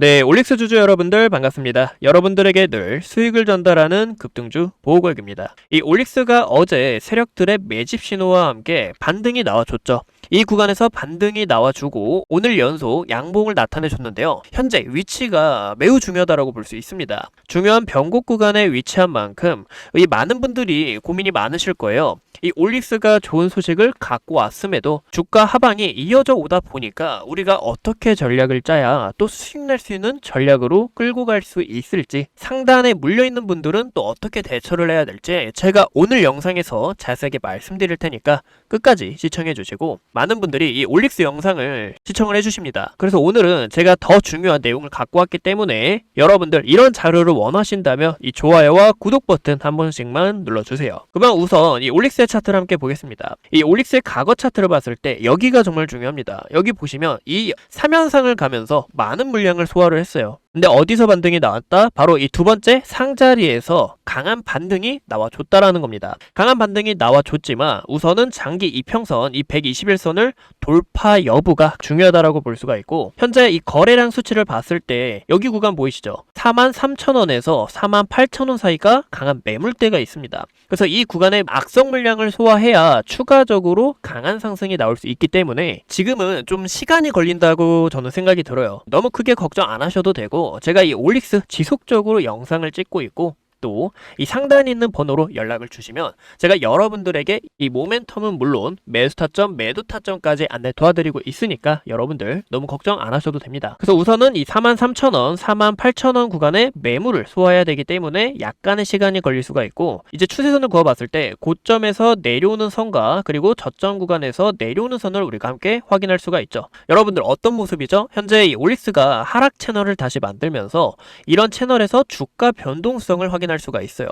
네, 올릭스 주주 여러분들 반갑습니다. 여러분들에게 늘 수익을 전달하는 급등주 보호구역입니다. 이 올릭스가 어제 세력들의 매집 신호와 함께 반등이 나와줬죠. 이 구간에서 반등이 나와주고 오늘 연속 양봉을 나타내줬는데요. 현재 위치가 매우 중요하다고 볼 수 있습니다. 중요한 변곡 구간에 위치한 만큼 이 많은 분들이 고민이 많으실 거예요. 이 올릭스가 좋은 소식을 갖고 왔음에도 주가 하방이 이어져 오다 보니까 우리가 어떻게 전략을 짜야 또 수익 낼 수 있는 전략으로 끌고 갈 수 있을지 상단에 물려 있는 분들은 또 어떻게 대처를 해야 될지 제가 오늘 영상에서 자세하게 말씀드릴 테니까 끝까지 시청해 주시고 많은 분들이 이 올릭스 영상을 시청을 해 주십니다. 그래서 오늘은 제가 더 중요한 내용을 갖고 왔기 때문에 여러분들 이런 자료를 원하신다면 이 좋아요와 구독 버튼 한 번씩만 눌러주세요. 그러면 우선 이 올릭스의 차트를 함께 보겠습니다. 이 올릭스의 과거 차트를 봤을 때 여기가 정말 중요합니다. 여기 보시면 이 3연상을 가면서 많은 물량을 소화를 했어요. 근데 어디서 반등이 나왔다? 바로 이 두 번째 상자리에서 강한 반등이 나와줬다라는 겁니다. 강한 반등이 나와줬지만 우선은 장기 이평선 이 121선을 돌파 여부가 중요하다라고 볼 수가 있고 현재 이 거래량 수치를 봤을 때 여기 구간 보이시죠? 43,000원에서 48,000원 사이가 강한 매물대가 있습니다. 그래서 이 구간에 악성 물량을 소화해야 추가적으로 강한 상승이 나올 수 있기 때문에 지금은 좀 시간이 걸린다고 저는 생각이 들어요. 너무 크게 걱정 안 하셔도 되고 제가 이 올릭스 지속적으로 영상을 찍고 있고 또 이 상단에 있는 번호로 연락을 주시면 제가 여러분들에게 이 모멘텀은 물론 매수 타점, 매도 타점까지 안내 도와드리고 있으니까 여러분들 너무 걱정 안 하셔도 됩니다. 그래서 우선은 이 43,000원, 48,000원 구간의 매물을 소화해야 되기 때문에 약간의 시간이 걸릴 수가 있고 이제 추세선을 그어봤을 때 고점에서 내려오는 선과 그리고 저점 구간에서 내려오는 선을 우리가 함께 확인할 수가 있죠. 여러분들 어떤 모습이죠? 현재 이 올릭스가 하락 채널을 다시 만들면서 이런 채널에서 주가 변동성을 확인 할 수가 있어요.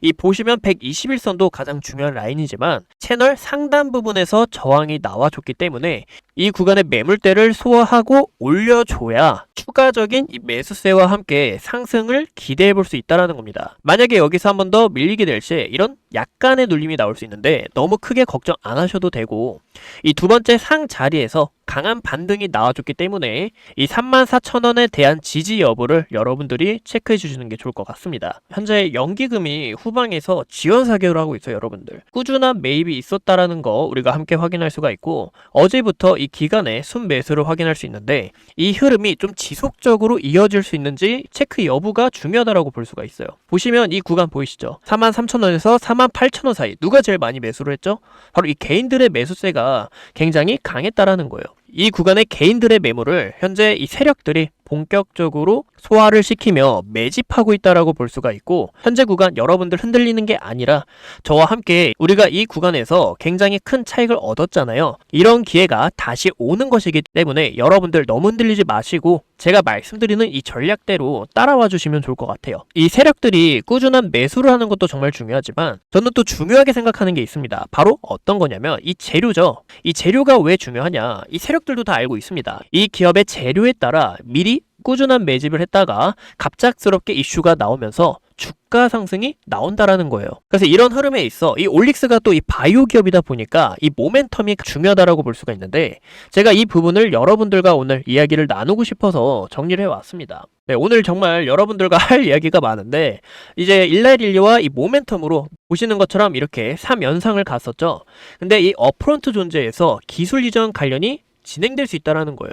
이 보시면 121선도 가장 중요한 라인이지만 채널 상단 부분에서 저항이 나와줬기 때문에 이 구간의 매물대를 소화하고 올려줘야 추가적인 이 매수세와 함께 상승을 기대해 볼 수 있다라는 겁니다. 만약에 여기서 한 번 더 밀리게 될 시 이런 약간의 눌림이 나올 수 있는데 너무 크게 걱정 안 하셔도 되고 이 두 번째 상 자리에서 강한 반등이 나와줬기 때문에 이 34,000원에 대한 지지 여부를 여러분들이 체크해 주시는 게 좋을 것 같습니다. 현재 연기금이 후방에서 지원 사격을 하고 있어요, 여러분들. 꾸준한 매입이 있었다라는 거 우리가 함께 확인할 수가 있고 어제부터 이 기간에 순매수를 확인할 수 있는데 이 흐름이 좀 지속적으로 이어질 수 있는지 체크 여부가 중요하다라고 볼 수가 있어요. 보시면 이 구간 보이시죠? 43,000원에서 48,000원 사이 누가 제일 많이 매수를 했죠? 바로 이 개인들의 매수세가 굉장히 강했다라는 거예요. 이 구간의 개인들의 매물을 현재 이 세력들이 본격적으로 소화를 시키며 매집하고 있다라고 볼 수가 있고 현재 구간 여러분들 흔들리는 게 아니라 저와 함께 우리가 이 구간에서 굉장히 큰 차익을 얻었잖아요. 이런 기회가 다시 오는 것이기 때문에 여러분들 너무 흔들리지 마시고 제가 말씀드리는 이 전략대로 따라와 주시면 좋을 것 같아요. 이 세력들이 꾸준한 매수를 하는 것도 정말 중요하지만 저는 또 중요하게 생각하는 게 있습니다. 바로 어떤 거냐면 이 재료죠. 이 재료가 왜 중요하냐? 이 세력 들도 다 알고 있습니다. 이 기업의 재료에 따라 미리 꾸준한 매집을 했다가 갑작스럽게 이슈가 나오면서 주가 상승이 나온다라는 거예요. 그래서 이런 흐름에 있어 이 올릭스가 또 이 바이오 기업이다 보니까 이 모멘텀이 중요하다라고 볼 수가 있는데 제가 이 부분을 여러분들과 오늘 이야기를 나누고 싶어서 정리를 해왔습니다. 네, 오늘 정말 여러분들과 할 이야기가 많은데 이제 일라일리와 이 모멘텀으로 보시는 것처럼 이렇게 3연상을 갔었죠. 근데 이 어프런트 존재에서 기술 이전 관련이 진행될 수 있다라는 거예요.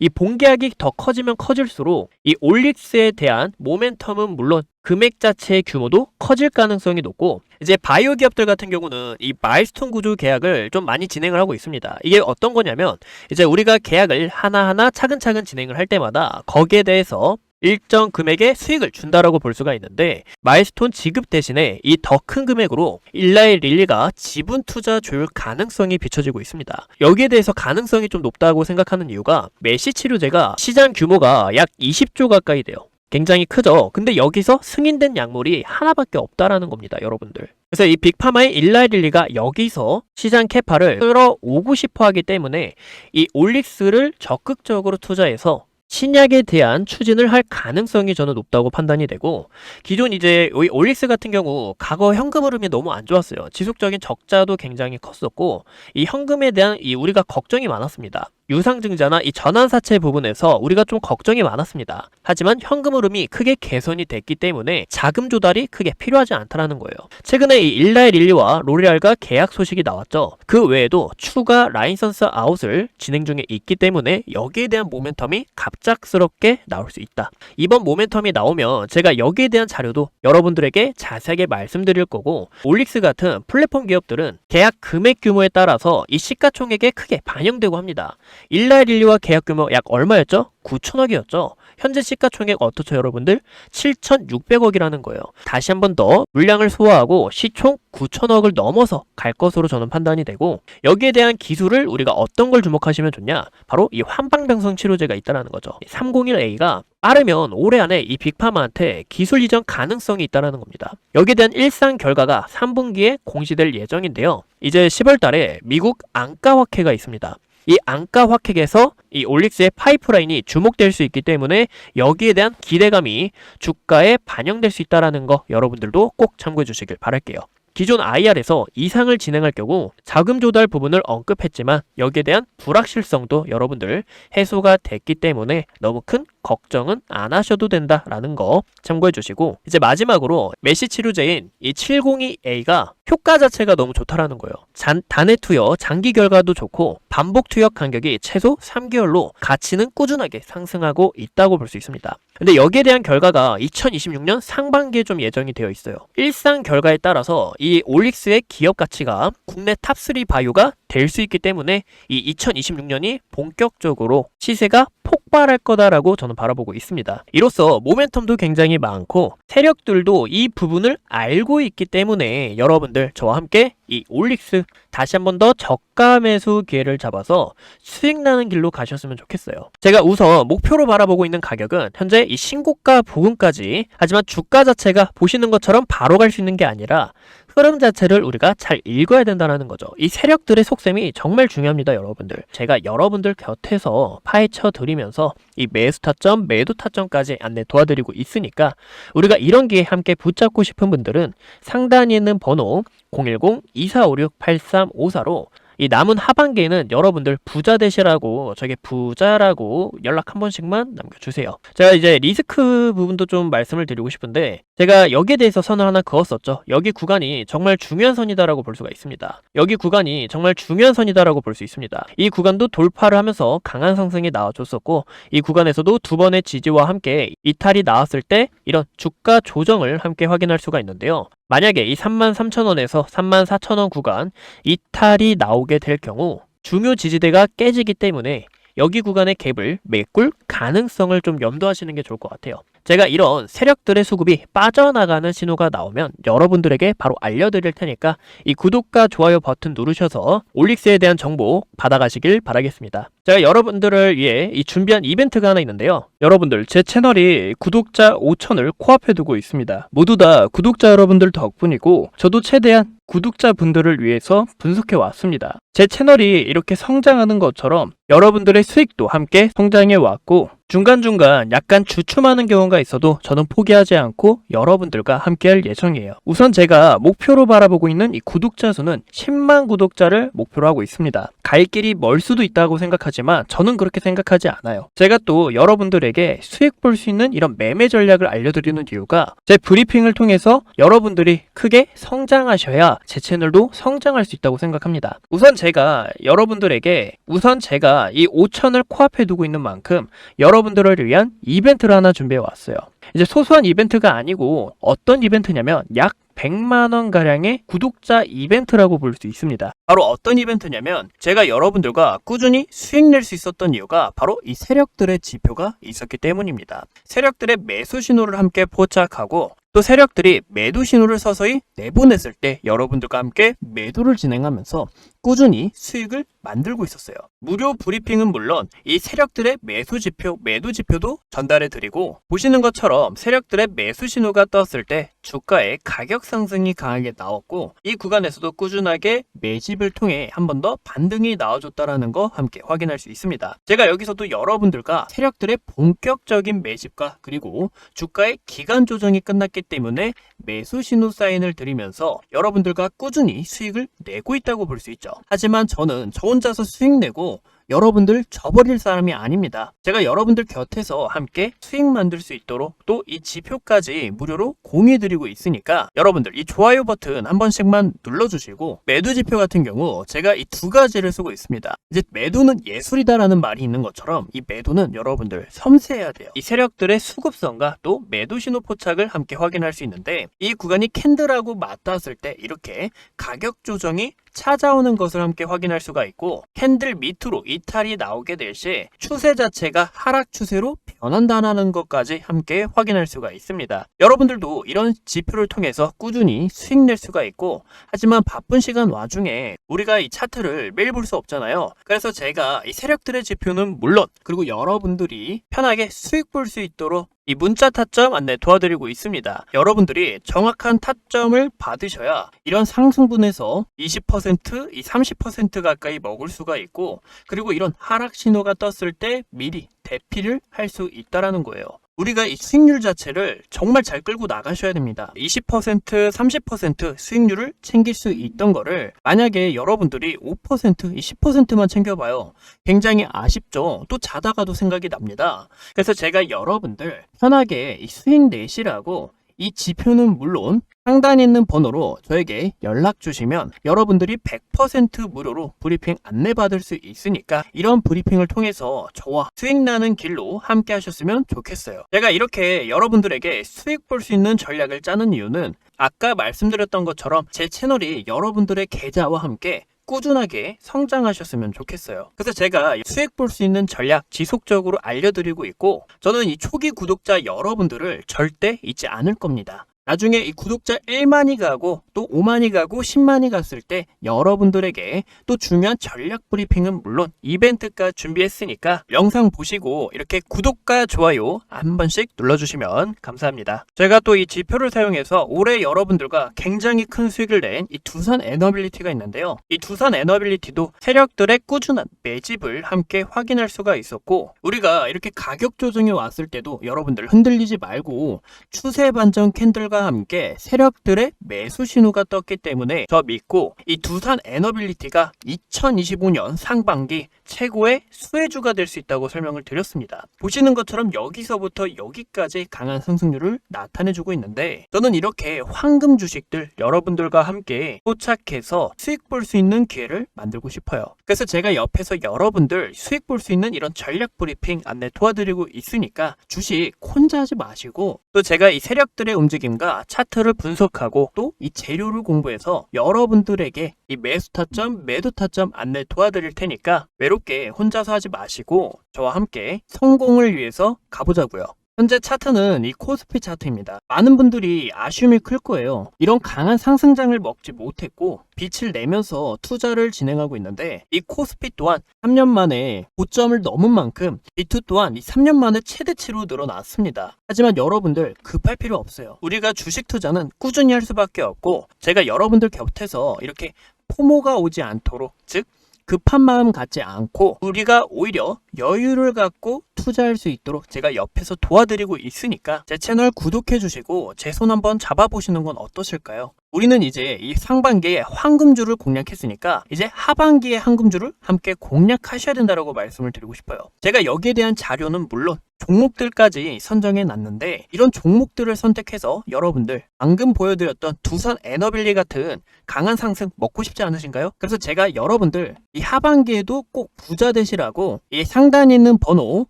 이 본계약이 더 커지면 커질수록 이 올릭스에 대한 모멘텀은 물론 금액 자체의 규모도 커질 가능성이 높고 이제 바이오 기업들 같은 경우는 이 마일스톤 구조 계약을 좀 많이 진행을 하고 있습니다. 이게 어떤 거냐면 이제 우리가 계약을 하나하나 차근차근 진행을 할 때마다 거기에 대해서 일정 금액의 수익을 준다라고 볼 수가 있는데 마일스톤 지급 대신에 이 더 큰 금액으로 일라의 릴리가 지분 투자 조율 가능성이 비춰지고 있습니다. 여기에 대해서 가능성이 좀 높다고 생각하는 이유가 메시 치료제가 시장 규모가 약 20조 가까이 돼요. 굉장히 크죠. 근데 여기서 승인된 약물이 하나밖에 없다라는 겁니다, 여러분들. 그래서 이 빅파마의 일라릴리가 여기서 시장 캐파를 끌어오고 싶어 하기 때문에 이 올릭스를 적극적으로 투자해서 신약에 대한 추진을 할 가능성이 저는 높다고 판단이 되고 기존 이제 이 올릭스 같은 경우 과거 현금 흐름이 너무 안 좋았어요. 지속적인 적자도 굉장히 컸었고 이 현금에 대한 이 우리가 걱정이 많았습니다. 유상증자나 이 전환사채 부분에서 우리가 좀 걱정이 많았습니다. 하지만 현금 흐름이 크게 개선이 됐기 때문에 자금 조달이 크게 필요하지 않다라는 거예요. 최근에 이 일라의 릴리와 로레알과 계약 소식이 나왔죠. 그 외에도 추가 라이선스 아웃을 진행 중에 있기 때문에 여기에 대한 모멘텀이 갑작스럽게 나올 수 있다. 이번 모멘텀이 나오면 제가 여기에 대한 자료도 여러분들에게 자세하게 말씀드릴 거고 올릭스 같은 플랫폼 기업들은 계약 금액 규모에 따라서 이 시가총액에 크게 반영되고 합니다. 일라의 릴리와 계약 규모 약 얼마였죠? 9천억이었죠. 현재 시가총액 어떻죠, 여러분들? 7,600억이라는 거예요. 다시 한 번 더 물량을 소화하고 시총 9천억을 넘어서 갈 것으로 저는 판단이 되고 여기에 대한 기술을 우리가 어떤 걸 주목하시면 좋냐? 바로 이 환방병성 치료제가 있다라는 거죠. 301A가 빠르면 올해 안에 이 빅파마한테 기술 이전 가능성이 있다라는 겁니다. 여기에 대한 일상 결과가 3분기에 공시될 예정인데요. 이제 10월 달에 미국 안가 확회가 있습니다. 이 안가 확획에서 이 올릭스의 파이프라인이 주목될 수 있기 때문에 여기에 대한 기대감이 주가에 반영될 수 있다라는 거 여러분들도 꼭 참고해 주시길 바랄게요. 기존 IR에서 이상을 진행할 경우 자금 조달 부분을 언급했지만 여기에 대한 불확실성도 여러분들 해소가 됐기 때문에 너무 큰 걱정은 안 하셔도 된다라는 거 참고해 주시고 이제 마지막으로 메시 치료제인 이 702A가 효과 자체가 너무 좋다라는 거예요. 잔, 단해 투여 장기 결과도 좋고 반복 투여 간격이 최소 3개월로 가치는 꾸준하게 상승하고 있다고 볼 수 있습니다. 근데 여기에 대한 결과가 2026년 상반기에 좀 예정이 되어 있어요. 일상 결과에 따라서 이 올릭스의 기업 가치가 국내 탑3 바이오가 될 수 있기 때문에 이 2026년이 본격적으로 시세가 폭발할 거다라고 저는 바라보고 있습니다. 이로써 모멘텀도 굉장히 많고 세력들도 이 부분을 알고 있기 때문에 여러분들 저와 함께 이 올릭스 다시 한 번 더 저가 매수 기회를 잡아서 수익 나는 길로 가셨으면 좋겠어요. 제가 우선 목표로 바라보고 있는 가격은 현재 이 신고가 부근까지 하지만 주가 자체가 보시는 것처럼 바로 갈 수 있는 게 아니라 흐름 자체를 우리가 잘 읽어야 된다는 거죠. 이 세력들의 속셈이 정말 중요합니다, 여러분들. 제가 여러분들 곁에서 파헤쳐 드리면서 이 매수 타점, 매도 타점까지 안내 도와드리고 있으니까 우리가 이런 기회 함께 붙잡고 싶은 분들은 상단에 있는 번호 010-2456-8354로 이 남은 하반기에는 여러분들 부자 되시라고 저게 부자라고 연락 한 번씩만 남겨주세요. 제가 이제 리스크 부분도 좀 말씀을 드리고 싶은데 제가 여기에 대해서 선을 하나 그었었죠. 여기 구간이 정말 중요한 선이다라고 볼 수가 있습니다. 여기 구간이 정말 중요한 선이다라고 볼 수 있습니다. 이 구간도 돌파를 하면서 강한 상승이 나와줬었고 이 구간에서도 두 번의 지지와 함께 이탈이 나왔을 때 이런 주가 조정을 함께 확인할 수가 있는데요. 만약에 이 33,000원에서 34,000원 구간 이탈이 나오게 될 경우 중요 지지대가 깨지기 때문에 여기 구간의 갭을 메꿀 가능성을 좀 염두하시는 게 좋을 것 같아요. 제가 이런 세력들의 수급이 빠져나가는 신호가 나오면 여러분들에게 바로 알려드릴 테니까 이 구독과 좋아요 버튼 누르셔서 올릭스에 대한 정보 받아가시길 바라겠습니다. 제가 여러분들을 위해 이 준비한 이벤트가 하나 있는데요. 여러분들 제 채널이 구독자 5천을 코앞에 두고 있습니다. 모두 다 구독자 여러분들 덕분이고 저도 최대한 구독자분들을 위해서 분석해 왔습니다. 제 채널이 이렇게 성장하는 것처럼 여러분들의 수익도 함께 성장해 왔고 중간중간 약간 주춤하는 경우가 있어도 저는 포기하지 않고 여러분들과 함께 할 예정이에요. 우선 제가 목표로 바라보고 있는 이 구독자 수는 10만 구독자를 목표로 하고 있습니다. 갈 길이 멀 수도 있다고 생각하지 만 저는 그렇게 생각하지 않아요. 제가 또 여러분들에게 수익 볼 수 있는 이런 매매 전략을 알려드리는 이유가 제 브리핑을 통해서 여러분들이 크게 성장하셔야 제 채널도 성장할 수 있다고 생각합니다. 우선 제가 여러분들에게 우선 제가 이 5천을 코앞에 두고 있는 만큼 여러분들을 위한 이벤트를 하나 준비해 왔어요. 이제 소소한 이벤트가 아니고 어떤 이벤트냐면 약 100만원 가량의 구독자 이벤트라고 볼 수 있습니다. 바로 어떤 이벤트냐면 제가 여러분들과 꾸준히 수익 낼 수 있었던 이유가 바로 이 세력들의 지표가 있었기 때문입니다. 세력들의 매수 신호를 함께 포착하고 또 세력들이 매도 신호를 서서히 내보냈을 때 여러분들과 함께 매도를 진행하면서 꾸준히 수익을 만들고 있었어요. 무료 브리핑은 물론 이 세력들의 매수 지표, 매도 지표도 전달해 드리고 보시는 것처럼 세력들의 매수 신호가 떴을 때 주가의 가격 상승이 강하게 나왔고 이 구간에서도 꾸준하게 매집을 통해 한 번 더 반등이 나와줬다라는 거 함께 확인할 수 있습니다. 제가 여기서도 여러분들과 세력들의 본격적인 매집과 그리고 주가의 기간 조정이 끝났기 때문에 매수 신호 사인을 드리면서 여러분들과 꾸준히 수익을 내고 있다고 볼 수 있죠. 하지만 저는 저 혼자서 수익 내고 여러분들 저버릴 사람이 아닙니다. 제가 여러분들 곁에서 함께 수익 만들 수 있도록 또 이 지표까지 무료로 공유해드리고 있으니까 여러분들 이 좋아요 버튼 한 번씩만 눌러주시고 매도 지표 같은 경우 제가 이 두 가지를 쓰고 있습니다. 이제 매도는 예술이다라는 말이 있는 것처럼 이 매도는 여러분들 섬세해야 돼요. 이 세력들의 수급성과 또 매도 신호 포착을 함께 확인할 수 있는데 이 구간이 캔들하고 맞닿았을 때 이렇게 가격 조정이 찾아오는 것을 함께 확인할 수가 있고 캔들 밑으로 이탈이 나오게 될 시 추세 자체가 하락 추세로 변한다는 것까지 함께 확인할 수가 있습니다. 여러분들도 이런 지표를 통해서 꾸준히 수익 낼 수가 있고 하지만 바쁜 시간 와중에 우리가 이 차트를 매일 볼 수 없잖아요. 그래서 제가 이 세력들의 지표는 물론 그리고 여러분들이 편하게 수익 볼 수 있도록 이 문자 타점 안내 도와드리고 있습니다. 여러분들이 정확한 타점을 받으셔야 이런 상승분에서 20%, 이30% 가까이 먹을 수가 있고 그리고 이런 하락 신호가 떴을 때 미리 대피를 할 수 있다라는 거예요. 우리가 이 수익률 자체를 정말 잘 끌고 나가셔야 됩니다. 20%, 30% 수익률을 챙길 수 있던 거를 만약에 여러분들이 5%, 이 10%만 챙겨봐요. 굉장히 아쉽죠. 또 자다가도 생각이 납니다. 그래서 제가 여러분들 편하게 이 수익 내시라고 이 지표는 물론 상단에 있는 번호로 저에게 연락 주시면 여러분들이 100% 무료로 브리핑 안내받을 수 있으니까 이런 브리핑을 통해서 저와 수익 나는 길로 함께 하셨으면 좋겠어요. 제가 이렇게 여러분들에게 수익 볼 수 있는 전략을 짜는 이유는 아까 말씀드렸던 것처럼 제 채널이 여러분들의 계좌와 함께 꾸준하게 성장하셨으면 좋겠어요. 그래서 제가 수익 볼 수 있는 전략 지속적으로 알려드리고 있고 저는 이 초기 구독자 여러분들을 절대 잊지 않을 겁니다. 나중에 이 구독자 1만이 가고 또 5만이 가고 10만이 갔을 때 여러분들에게 또 중요한 전략 브리핑은 물론 이벤트까지 준비했으니까 영상 보시고 이렇게 구독과 좋아요 한 번씩 눌러주시면 감사합니다. 제가 또 이 지표를 사용해서 올해 여러분들과 굉장히 큰 수익을 낸 이 두산 에너빌리티가 있는데요. 이 두산 에너빌리티도 세력들의 꾸준한 매집을 함께 확인할 수가 있었고 우리가 이렇게 가격 조정이 왔을 때도 여러분들 흔들리지 말고 추세 반전 캔들과 함께 세력들의 매수 신호가 떴기 때문에 저 믿고 이 두산 에너빌리티가 2025년 상반기 최고의 수혜주가 될 수 있다고 설명을 드렸습니다. 보시는 것처럼 여기서부터 여기까지 강한 상승률을 나타내주고 있는데 저는 이렇게 황금 주식들 여러분들과 함께 포착해서 수익 볼 수 있는 기회를 만들고 싶어요. 그래서 제가 옆에서 여러분들 수익 볼 수 있는 이런 전략 브리핑 안내 도와드리고 있으니까 주식 혼자 하지 마시고 또 제가 이 세력들의 움직임과 차트를 분석하고 또 이 재료를 공부해서 여러분들에게 이 매수 타점, 매도 타점 안내 도와드릴 테니까 외롭게 혼자서 하지 마시고 저와 함께 성공을 위해서 가보자고요. 현재 차트는 이 코스피 차트입니다. 많은 분들이 아쉬움이 클 거예요. 이런 강한 상승장을 먹지 못했고 빛을 내면서 투자를 진행하고 있는데 이 코스피 또한 3년 만에 고점을 넘은 만큼 비투 또한 이 3년 만에 최대치로 늘어났습니다. 하지만 여러분들 급할 필요 없어요. 우리가 주식 투자는 꾸준히 할 수밖에 없고 제가 여러분들 곁에서 이렇게 포모가 오지 않도록 즉 급한 마음 갖지 않고 우리가 오히려 여유를 갖고 투자할 수 있도록 제가 옆에서 도와드리고 있으니까 제 채널 구독해 주시고 제 손 한번 잡아보시는 건 어떠실까요? 우리는 이제 이 상반기에 황금주를 공략했으니까 이제 하반기에 황금주를 함께 공략하셔야 된다고 말씀을 드리고 싶어요. 제가 여기에 대한 자료는 물론 종목들까지 선정해 놨는데 이런 종목들을 선택해서 여러분들 방금 보여드렸던 두산 에너빌리 같은 강한 상승 먹고 싶지 않으신가요? 그래서 제가 여러분들 이 하반기에도 꼭 부자 되시라고 이 상단에 있는 번호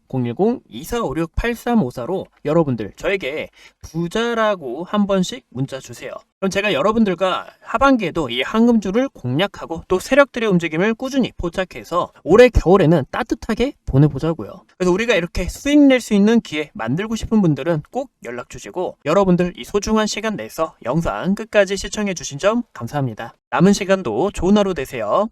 010-2456-8354로 여러분들 저에게 부자라고 한 번씩 문자 주세요. 그럼 제가 여러분들과 하반기에도 이 황금주를 공략하고 또 세력들의 움직임을 꾸준히 포착해서 올해 겨울에는 따뜻하게 보내보자고요. 그래서 우리가 이렇게 수익 낼 수 있는 기회 만들고 싶은 분들은 꼭 연락 주시고 여러분들 이 소중한 시간 내서 영상 끝까지 시청해 주신 점 감사합니다. 남은 시간도 좋은 하루 되세요.